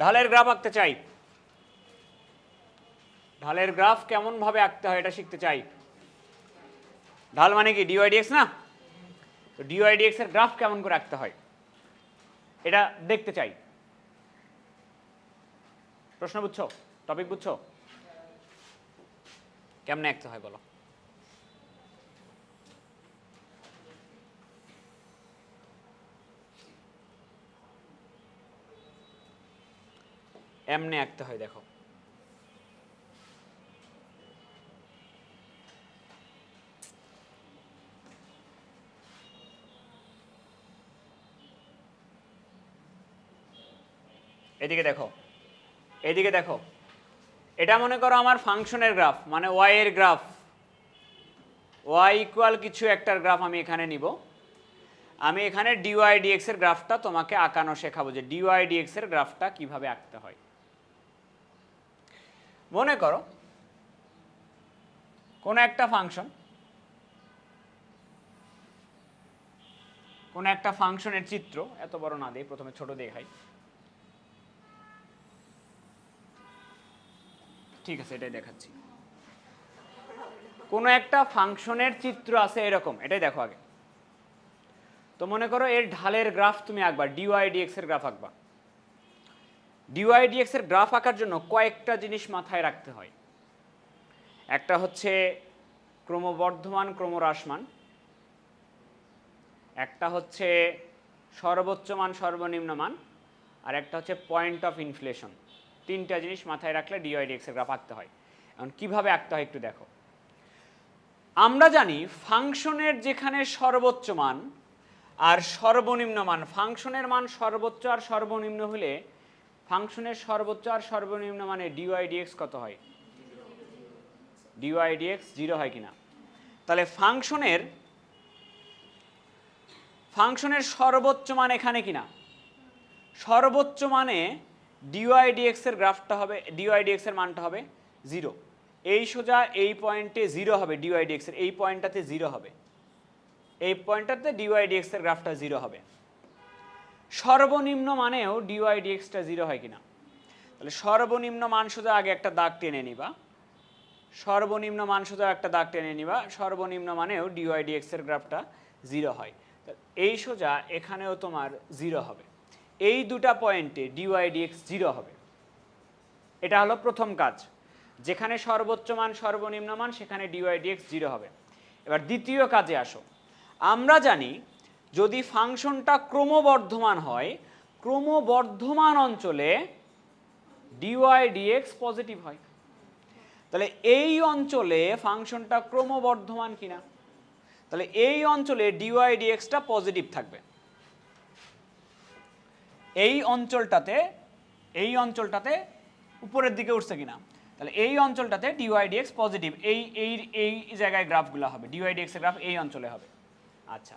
ঢালের গ্রাফ আঁকতে চাই। ঢালের গ্রাফ কেমন ভাবে আঁকতে হয় এটা শিখতে চাই। ঢাল মানে কি? ডিওয়াইডিএক্স না? তো ডিওয়াইডিএক্স এর গ্রাফ কেমন করে আঁকতে হয়? এটা দেখতে চাই। প্রশ্ন বুঝছ? টপিক বুঝছ? কেমনে আঁকতে হয় বলো? এমনে আঁকতে হয়, দেখো। এদিকে দেখো এদিকে দেখো। এটা মনে করো আমার ফাংশনের গ্রাফ মানে ওয়াই এর গ্রাফ। ওয়াই ইকুয়াল কিছু একটার গ্রাফ আমি এখানে নিব। আমি এখানে ডিওয়াই ডিএক্স এর গ্রাফটা তোমাকে আঁকানো শেখাবো যে ডিওয়াই ডিএক্স এর গ্রাফটা কীভাবে আঁকতে হয়। মনে করো, কোনো একটা ফাংশন কোনো একটা ফাংশনের চিত্র, এত বড় না দিই প্রথমে ছোট দেখাই। ঠিক আছে, এটাই দেখাচ্ছি। কোনো একটা ফাংশনের চিত্র আছে এরকম, এটাই দেখো আগে। তো মনে করো এর ঢালের গ্রাফ তুমি আঁকবা ডিওয়াই ডিএক্স এর গ্রাফ আঁকবা। ডিওয়াই ডিএক্স এর গ্রাফ আঁকার জন্য কয়েকটা জিনিস মাথায় রাখতে হয়। একটা হচ্ছে ক্রমবর্ধমান, ক্রমহ্রাসমান। একটা হচ্ছে সর্বোচ্চ মান সর্বনিম্ন মান আর একটা হচ্ছে পয়েন্ট অফ ইনফ্লেশন তিনটা জিনিস মাথায় রাখলে ডিওয়াইডিএক্স এর গ্রাফ আঁকতে হয়। এখন কীভাবে আঁকতে হয় একটু দেখো। আমরা জানি ফাংশনের যেখানে সর্বোচ্চ মান আর সর্বনিম্ন মান ফাংশনের মান সর্বোচ্চ আর সর্বনিম্ন হলে ফাংশনের সর্বোচ্চ আর সর্বনিম্ন মানে ডিওয়াইডিএক্স কত হয়? ডিওয়াইডিএক্স জিরো হয় কিনা? তাহলে ফাংশনের ফাংশনের সর্বোচ্চ মান এখানে কিনা? সর্বোচ্চ মানে ডিওয়াইডিএক্স এর গ্রাফটা হবে ডিওয়াইডিএক্স এর মানটা হবে জিরো এই সোজা এই পয়েন্টে জিরো হবে ডিওয়াইডিএক্স এর, এই পয়েন্টটাতে জিরো হবে। এই পয়েন্টটাতে ডিওয়াইডিএক্স এর গ্রাফটা জিরো হবে। সর্বনিম্ন মানেও ডিওয়াইডিএক্সটা জিরো হয় কিনা? তাহলে সর্বনিম্ন মান সোজা আগে একটা দাগ টেনে নিবা। সর্বনিম্ন মান সোজা একটা দাগ টেনে নিবা, সর্বনিম্ন মানেও ডিওয়াইডিএক্স এর গ্রাফটা জিরো হয়। এই সোজা এখানেও তোমার জিরো হবে। এই দুটা পয়েন্টে ডিওয়াইডিএক্স জিরো হবে। এটা হলো প্রথম কাজ। যেখানে সর্বোচ্চ মান, সর্বনিম্ন মান, সেখানে ডিওয়াইডিএক্স জিরো হবে। এবার দ্বিতীয় কাজে আসো। আমরা জানি যদি ফাংশনটা ক্রমবর্ধমান হয়, ক্রমবর্ধমান অঞ্চলে ডিওয়াইডিএক্স পজিটিভ হয়। তাহলে এই অঞ্চলে ফাংশনটা ক্রমবর্ধমান কিনা? তাহলে এই অঞ্চলে ডিওয়াইডিএক্সটা পজিটিভ থাকবে। এই অঞ্চলটাতে এই অঞ্চলটাতে উপরের দিকে উঠছে কিনা? তাহলে এই অঞ্চলটাতে ডিওয়াইডিএক্স পজিটিভ এই এই এই জায়গায় গ্রাফগুলো হবে ডিওয়াইডিএক্স এর গ্রাফ এই অঞ্চলে হবে। আচ্ছা।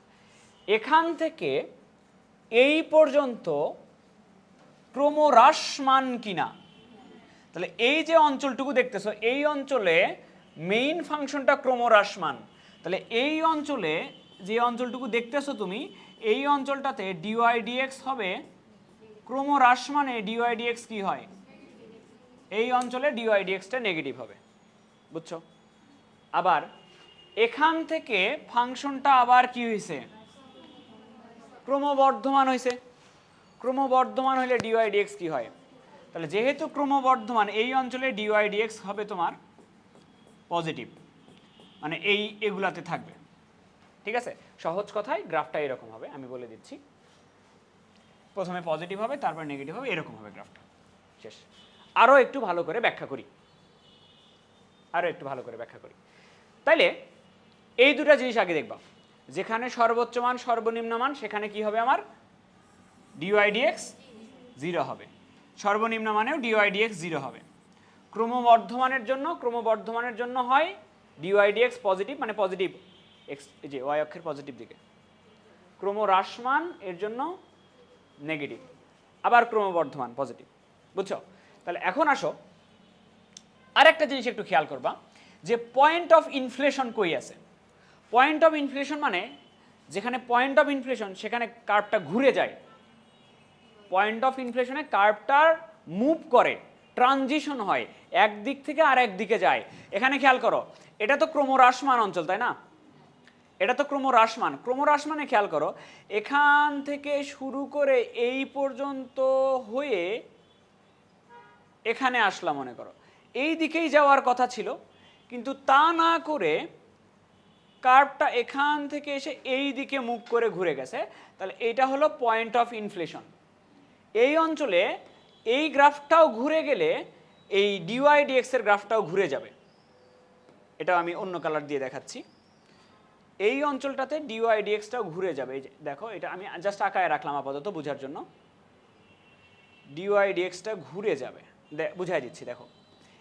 এখান থেকে এই পর্যন্ত ক্রমহ্রাসমান কিনা? তাহলে এই যে অঞ্চলটুকু দেখতেছো, এই অঞ্চলে মেইন ফাংশনটা ক্রমহ্রাসমান। তাহলে এই অঞ্চলে যে অঞ্চলটুকু দেখতেছো তুমি, এই অঞ্চলটাতে ডিওয়াইডিএক্স হবে, ক্রমহ্রাসমানে ডিওয়াইডিএক্স কি হয়? এই অঞ্চলে ডিওয়াইডিএক্সটা নেগেটিভ হবে, বুঝছ? আবার এখান থেকে ফাংশনটা আবার কি হয়েছে ক্রমবর্ধমান হয়েছে ক্রমবর্ধমান হলে ডিওয়াইডিএক্স কি হয়? তাহলে যেহেতু ক্রমবর্ধমান, এই অঞ্চলে ডিওয়াইডিএক্স হবে তোমার পজিটিভ মানে এই এগুলাতে থাকবে। ঠিক আছে? সহজ কথায় গ্রাফটা এরকম হবে, আমি বলে দিচ্ছি। প্রথমে পজিটিভ হবে, তারপর নেগেটিভ হবে, এরকম হবে গ্রাফটা। শেষ। আরও একটু ভালো করে ব্যাখ্যা করি। আরও একটু ভালো করে ব্যাখ্যা করি। তাইলে এই দুটো জিনিস আগে দেখবা। যেখানে সর্বোচ্চ মান সর্বনিম্ন মান সেখানে কি হবে আমার? ডিওয়াইডিএক্স জিরো হবে। সর্বনিম্ন মানেও ডিওয়াইডিএক্স জিরো হবে। ক্রমবর্ধমানের জন্য ক্রমবর্ধমানের জন্য হয় ডিওয়াইডিএক্স পজিটিভ মানে পজিটিভ এক্স যে ওয়াই অক্ষের পজিটিভ দিকে। ক্রম ক্রমহ্রাসমান, এর জন্য নেগেটিভ আবার ক্রমবর্ধমান পজিটিভ বুঝছ? তাহলে এখন আসো। আরেকটা জিনিস একটু খেয়াল করবা, যে পয়েন্ট অফ ইনফ্লেশন কই আছে? পয়েন্ট অফ ইনফ্লেশন মানে যেখানে পয়েন্ট অফ ইনফ্লেশন সেখানে কার্ভটা ঘুরে যায়। পয়েন্ট অফ ইনফ্লেশনে কার্ভটার মুভ করে ট্রানজিশন হয় এক দিক থেকে আর এক দিকে যায়। এখানে খেয়াল করো, এটা তো ক্রমহ্রাসমান অঞ্চল, তাই না? এটা তো ক্রমহ্রাসমান। ক্রমহ্রাসমানে খেয়াল করো, এখান থেকে শুরু করে এই পর্যন্ত হয়ে এখানে আসলাম মনে করো। এই দিকেই যাওয়ার কথা ছিল, কিন্তু তা না করে কার্ভটা এখান থেকে এসে এই দিকে মুখ করে ঘুরে গেছে, তাহলে এইটা হলো পয়েন্ট অফ ইনফ্লেশন এই অঞ্চলে এই গ্রাফটাও ঘুরে গেলে এই ডিওয়াই ডিএক্স এর গ্রাফটাও ঘুরে যাবে। এটা আমি অন্য কালার দিয়ে দেখাচ্ছি। এই অঞ্চলটাতে ডিওয়াই ডিএক্সটাও ঘুরে যাবে। এই যে দেখো, এটা আমি জাস্ট আঁকায় রাখলাম আপাতত বোঝার জন্য। ডিওয়াই ডিএক্সটা ঘুরে যাবে। বুঝাই দিচ্ছি, দেখো।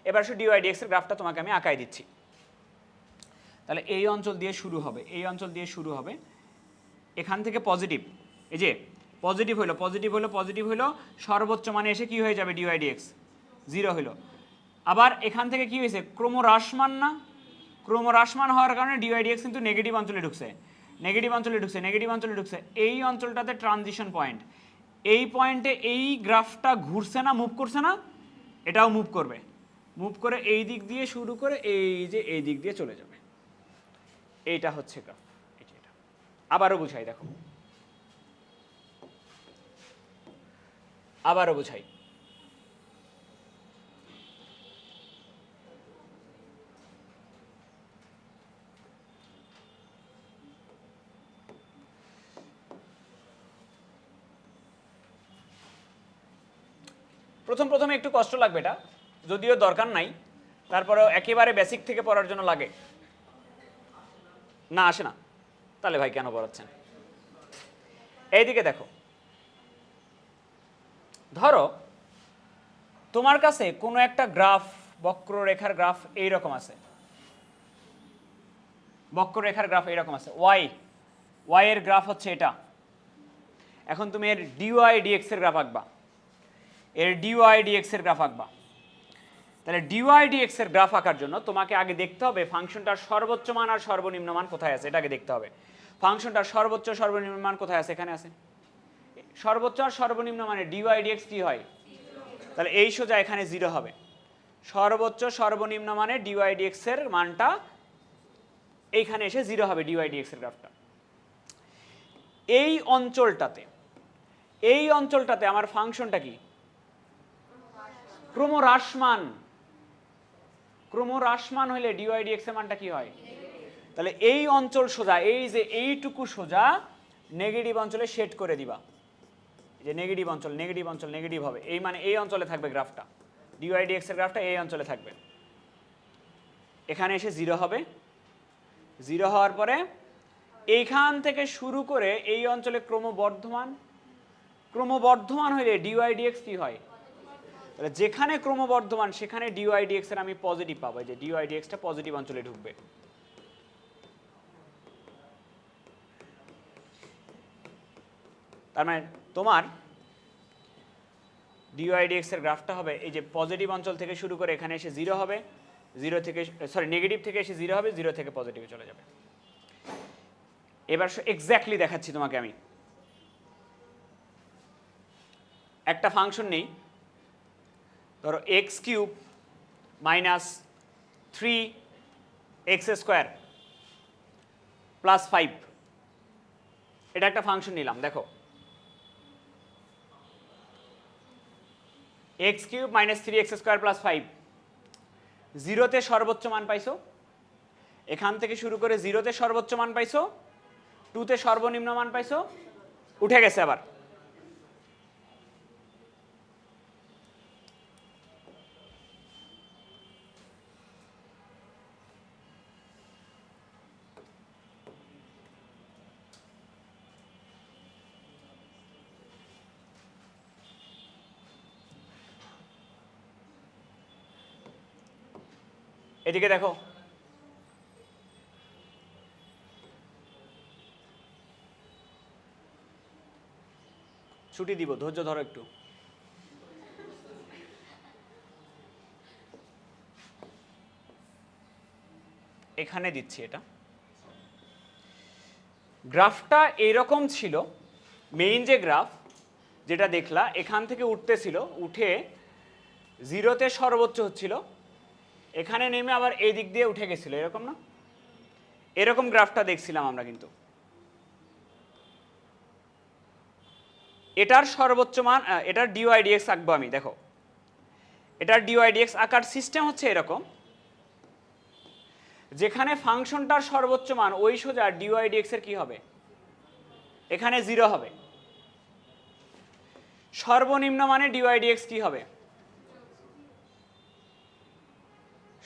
এবার শুধু ডিওয়াই ডিএক্স এর গ্রাফটা তোমাকে আমি আঁকায় দিচ্ছি। তাহলে এই অঞ্চল দিয়ে শুরু হবে, এই অঞ্চল দিয়ে শুরু হবে। এখান থেকে পজিটিভ এই যে পজিটিভ হলো পজিটিভ হলো পজিটিভ হলো সর্বোচ্চ মানে এসে কি হয়ে যাবে ডিওয়াই ডিএক্স জিরো হলো আবার এখান থেকে কি হয়েছে? ক্রমহ্রাসমান না? ক্রমহ্রাসমান হওয়ার কারণে ডিওয়াই ডিএক্স কিন্তু নেগেটিভ অঞ্চলে ঢুকছে। নেগেটিভ অঞ্চলে ঢুকছে নেগেটিভ অঞ্চলে ঢুকছে। এই অঞ্চলটাতে ট্রানজিশন পয়েন্ট এই পয়েন্টে এই গ্রাফটা ঘুরছে না মুভ করছে না? এটাও মুভ করবে। মুভ করে এই দিক দিয়ে শুরু করে এই যে এই দিক দিয়ে চলে যাবে। এইটা হচ্ছে গ্রাফ আবারও বুঝাই, দেখো। আবারও বুঝাই। প্রথম প্রথমে একটু কষ্ট লাগবে এটা, যদিও দরকার নাই, তারপরেও একেবারে বেসিক থেকে পড়ার জন্য লাগে। না, আসে না। তাহলে ভাই কেন পড়াচ্ছেন? এইদিকে দেখো। ধরো, তোমার কাছে কোনো একটা গ্রাফ, বক্ররেখার গ্রাফ এইরকম আছে। বক্ররেখার গ্রাফ এইরকম আছে। ওয়াই। ওয়াই এর গ্রাফ হচ্ছে এটা। এখন তুমি এর ডিওয়াই ডিএক্স এর গ্রাফ আঁকবা। এর ডিওয়াই ডিএক্স এর গ্রাফ আঁকবা। তাহলে ডিওয়াই ডিএক্স এর গ্রাফ আঁকার জন্য তোমাকে আগে দেখতে হবে ফাংশনটার সর্বোচ্চ মান আর সর্বনিম্ন মান কোথায় আছে এটাকে দেখতে হবে। ফাংশনটার সর্বোচ্চ সর্বনিম্ন মান কোথায় আছে, এখানে আছে। সর্বোচ্চ আর সর্বনিম্ন মানে ডিওয়াই ডিএক্স কি হয়? তাহলে এই সোজা এখানে জিরো হবে। সর্বোচ্চ, সর্বনিম্ন মানে ডিওয়াই ডিএক্স এর মানটা এইখানে এসে জিরো হবে ডিওয়াই ডিএক্স এর গ্রাফটা। এই অঞ্চলটাতে এই অঞ্চলটাতে আমার ফাংশনটা কি? ক্রমহ্রাসমান ক্রমহ্রাসমান হলে ডিওয়াই ডিএক্স এর মানটা কি হয়? তাহলে এই অঞ্চল সোজা, এই যে এইটুকু সোজা নেগেটিভ অঞ্চলে সেট করে দিবা। যে নেগেটিভ অঞ্চল নেগেটিভ অঞ্চল নেগেটিভ হবে। এই মানে এই অঞ্চলে থাকবে গ্রাফটা। ডিওয়াই ডিএক্স এর গ্রাফটা এই অঞ্চলে থাকবে। এখানে এসে জিরো হবে। জিরো হওয়ার পরে এইখান থেকে শুরু করে এই অঞ্চলে ক্রমবর্ধমান। ক্রমবর্ধমান হলে ডিওয়াই ডিএক্স কি হয়? তাহলে যেখানে ক্রমবর্ধমান, সেখানে ডিওয়াই ডিএক্স এর আমি পজিটিভ পাবো। যে ডিওয়াই ডিএক্সটা পজিটিভ অঞ্চলে ঢুকবে। তার মানে তোমার ডিওআইডিএক্স এর গ্রাফটা হবে, এই যে পজিটিভ অঞ্চল থেকে শুরু করে এখানে এসে জিরো হবে। জিরো থেকে সরি নেগেটিভ থেকে এসে জিরো হবে জিরো থেকে পজিটিভে চলে যাবে। এবার এক্স্যাক্টলি দেখাচ্ছি তোমাকে আমি। একটা ফাংশন নেই ধরো x cube minus three x square plus five এটা একটা ফাংশন নিলাম, দেখো। X cube minus three x square plus five জিরোতে সর্বোচ্চ মান পাইছো। এখান থেকে শুরু করে জিরোতে সর্বোচ্চ মান পাইছো। টুতে সর্বনিম্ন মান পাইছো। উঠে গেছে আবার। এদিকে দেখো। ছুটি দিব, ধৈর্য ধরো একটু। এখানে দিচ্ছি এটা। গ্রাফটা এরকম ছিল মেইন যে গ্রাফ যেটা দেখলা, এখান থেকে উঠতেছিল, উঠে জিরোতে সর্বোচ্চ হচ্ছিল এখানে নেমে আবার এই দিক দিয়ে উঠে গেছিল, এরকম না? এরকম গ্রাফটা দেখছিলাম আমরা কিন্তু। এটার সর্বোচ্চ মান এটার ডিওয়াইডিএক্স আঁকবো আমি, দেখো। এটার ডিওয়াইডিএক্স আঁকার সিস্টেম হচ্ছে এরকম। যেখানে ফাংশনটার সর্বোচ্চ মান, ওই সোজা ডিওয়াইডিএক্স এর কি হবে? এখানে জিরো হবে। সর্বনিম্ন মানে ডিওয়াইডিএক্স কি হবে?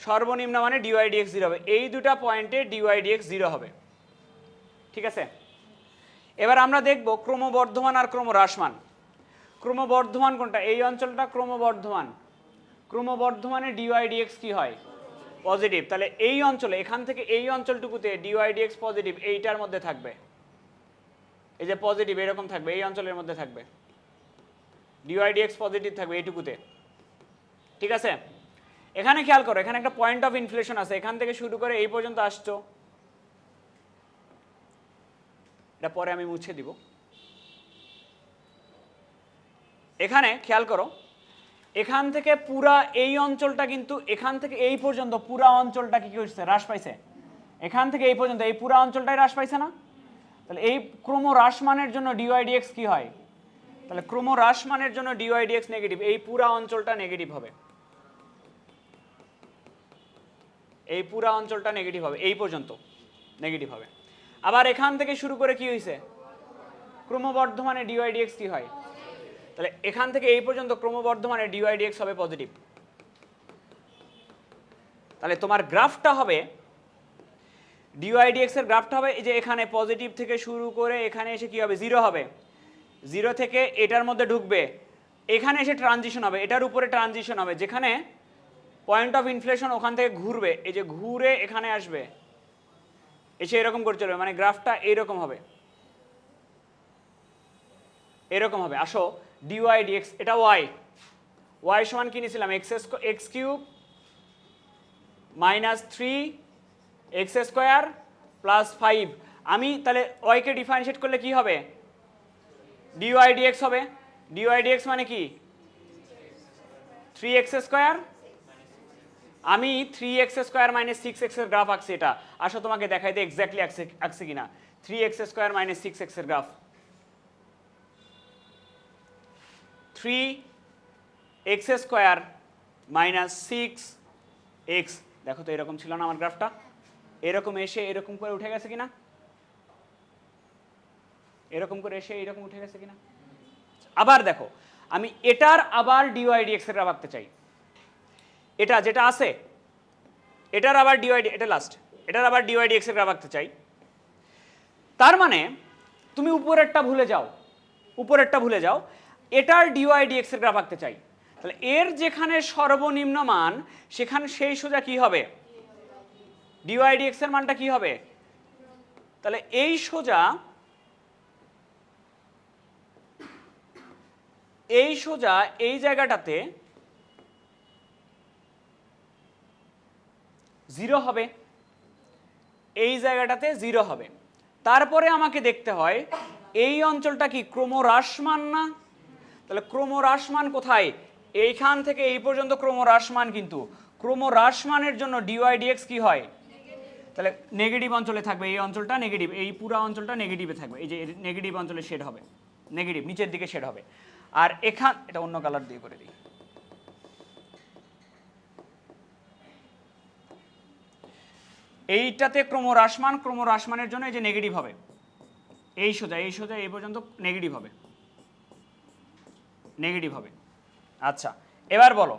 সর্বনিম্ন মানে ডিওয়াইডিএক্স জিরো হবে। এই দুটা পয়েন্টে ডিওয়াইডিএক্স জিরো হবে। ঠিক আছে? এবার আমরা দেখব ক্রমবর্ধমান আর ক্রমহ্রাসমান। ক্রমবর্ধমান কোনটা? এই অঞ্চলটা ক্রমবর্ধমান। ক্রমবর্ধমানে ডিওয়াইডিএক্স কি হয়? পজিটিভ তাহলে এই অঞ্চলে, এখান থেকে এই অঞ্চলটুকুতে ডিওয়াইডিএক্স পজিটিভ এইটার মধ্যে থাকবে। এই যে পজিটিভ এরকম থাকবে। এই অঞ্চলের মধ্যে থাকবে। ডিওয়াইডিএক্স পজিটিভ থাকবে এইটুকুতে। ঠিক আছে? এখানে খেয়াল করো, এখানে একটা পয়েন্ট অফ ইনফ্লেশন আছে, এখান থেকে শুরু করে এই পর্যন্ত আসছো। এটা পরে আমি মুছে দিব। এখানে খেয়াল করো, এখান থেকে পুরা এই অঞ্চলটা কিন্তু, এখান থেকে এই পর্যন্ত পুরা অঞ্চলটা কি হচ্ছে হ্রাস পাইছে। এখান থেকে এই পর্যন্ত, এই পুরা অঞ্চলটাই হ্রাস পাইছে না? তাহলে এই ক্রম হ্রাসমানের জন্য ডিওয়াইডিএক্স কি হয়? তাহলে ক্রম হ্রাসমানের জন্য ডিওয়াইডিএক্স নেগেটিভ এই পুরা অঞ্চলটা নেগেটিভ হবে। এই পুরা অঞ্চলটা নেগেটিভ হবে, এই পর্যন্ত নেগেটিভ হবে। আবার এখান থেকে শুরু করে কি হয়েছে ক্রমবর্ধমানে ডিওয়াইডিএক্স কি হয়? তাহলে এখান থেকে এই পর্যন্ত ক্রমবর্ধমানে ডিওয়াইডিএক্স হবে পজিটিভ তাহলে তোমার গ্রাফটা হবে ডিওয়াইডিএক্স এর গ্রাফটা হবে যে এখানে পজিটিভ থেকে শুরু করে এখানে এসে কি হবে? জিরো হবে। জিরো থেকে এটার মধ্যে ঢুকবে। এখানে এসে ট্রানজিশন হবে, এটার উপরে ট্রানজিশন হবে, যেখানে পয়েন্ট অফ ইনফ্লেশন ওখান থেকে ঘুরবে। এই যে ঘুরে এখানে আসবে। এসে এরকম করে চলবে। মানে গ্রাফটা এইরকম হবে। এরকম হবে। আসো। ডিওয়াই ডিএক্স এটা ওয়াই ওয়াই সমান কি নিয়েছিলাম? X x cube minus three x square plus five আমি তাহলে ওয়াইকে ডিফারেন্সিয়েট করলে কি হবে? ডিওয়াই ডিএক্স হবে। ডিওয়াই ডিএক্স মানে কি? থ্রি এক্স স্কোয়ার আমি three x square minus six এক্সের গ্রাফ আঁকছি এটা। আসো তোমাকে দেখাই দিই এক্স্যাক্টলি আঁকছে আঁকছে কিনা। Three x square minus six এক্সের graph three x square minus six x দেখো তো এরকম ছিল না আমার গ্রাফটা এরকম এসে এরকম করে উঠে গেছে কিনা? এরকম করে এসে এরকম উঠে গেছে কিনা? আবার দেখো, আমি এটার আবার ডিওয়াইডিএক্স এর গ্রাফ আঁকতে চাই। এটা যেটা আছে, এটার আবার ডিওয়াইডি এটা লাস্ট এটার আবার ডিওয়াইডিএক্স এর গ্রাফ আঁকতে চাই। তার মানে তুমি উপরেরটা ভুলে যাও, উপরেরটা ভুলে যাও, এটার ডিওয়াইডিএক্স এর গ্রাফ আঁকতে চাই। তাহলে এর যেখানে সর্বনিম্ন মান, সেখানে সেই সোজা কি হবে? ডিওয়াইডিএক্স এর মানটা কি হবে? তাহলে এই সোজা এই সোজা এই জায়গাটাতে জিরো হবে। এই জায়গাটাতে জিরো হবে। তারপরে আমাকে দেখতে হয়, এই অঞ্চলটা কি ক্রমহ্রাসমান না? তাহলে ক্রমহ্রাসমান কোথায়? এইখান থেকে এই পর্যন্ত ক্রমহ্রাসমান কিন্তু। ক্রমহ্রাসমানের জন্য ডিওয়াইডিএক্স কি হয়? তাহলে নেগেটিভ অঞ্চলে থাকবে এই অঞ্চলটা নেগেটিভ এই পুরো অঞ্চলটা নেগেটিভে থাকবে। এই যে নেগেটিভ অঞ্চলে শেড হবে নেগেটিভ নিচের দিকে শেড হবে। আর এখান, এটা অন্য কালার দিয়ে করে দিই। এইটাতে ক্রমহ্রাসমান, ক্রমহ্রাসমানের জন্য এই যে নেগেটিভ হবে। এই সোজা এই সোজা, এই পর্যন্ত নেগেটিভ হবে। নেগেটিভ হবে। আচ্ছা এবার বলো,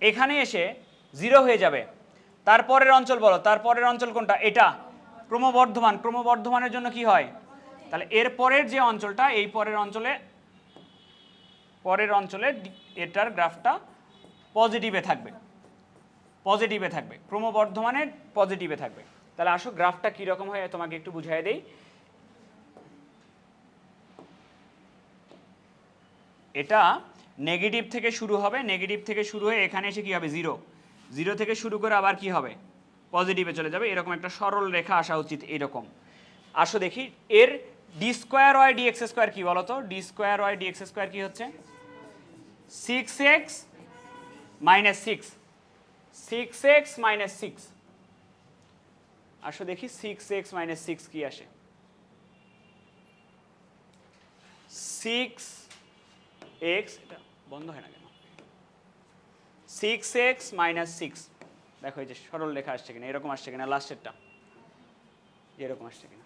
এখানে এসে জিরো হয়ে যাবে। তারপরের অঞ্চল বলো, তারপরের অঞ্চল কোনটা? এটা। ক্রমবর্ধমান, ক্রমবর্ধমানের জন্য কি হয়? তাহলে এর পরের যে অঞ্চলটা, এই পরের অঞ্চলে পরের অঞ্চলে এটার গ্রাফটা পজিটিভে থাকবে। পজিটিভে থাকবে। ক্রমবর্ধমানের পজিটিভে থাকবে। তাহলে আসো, গ্রাফটা কীরকম হয় তোমাকে একটু বুঝাই দেই। এটা নেগেটিভ থেকে শুরু হবে নেগেটিভ থেকে শুরু হয়ে এখানে এসে কি হবে? জিরো জিরো থেকে শুরু করে আবার কি হবে? পজিটিভে চলে যাবে। এরকম একটা সরল রেখা আসা উচিত এরকম। আসো দেখি, এর d square y d x square কি বলতো? D square y d x square কি হচ্ছে? Six x minus six six x minus six আসো দেখি সিক্স এক্স মাইনাস সিক্স কি আসে? সিক্স এক্স এটা বন্ধ হয় না কেন? সিক্স এক্স মাইনাস সিক্স দেখো এই যে সরল লেখা আসছে কিনা, এরকম আসছে কিনা লাস্টেরটা এরকম আসছে কিনা।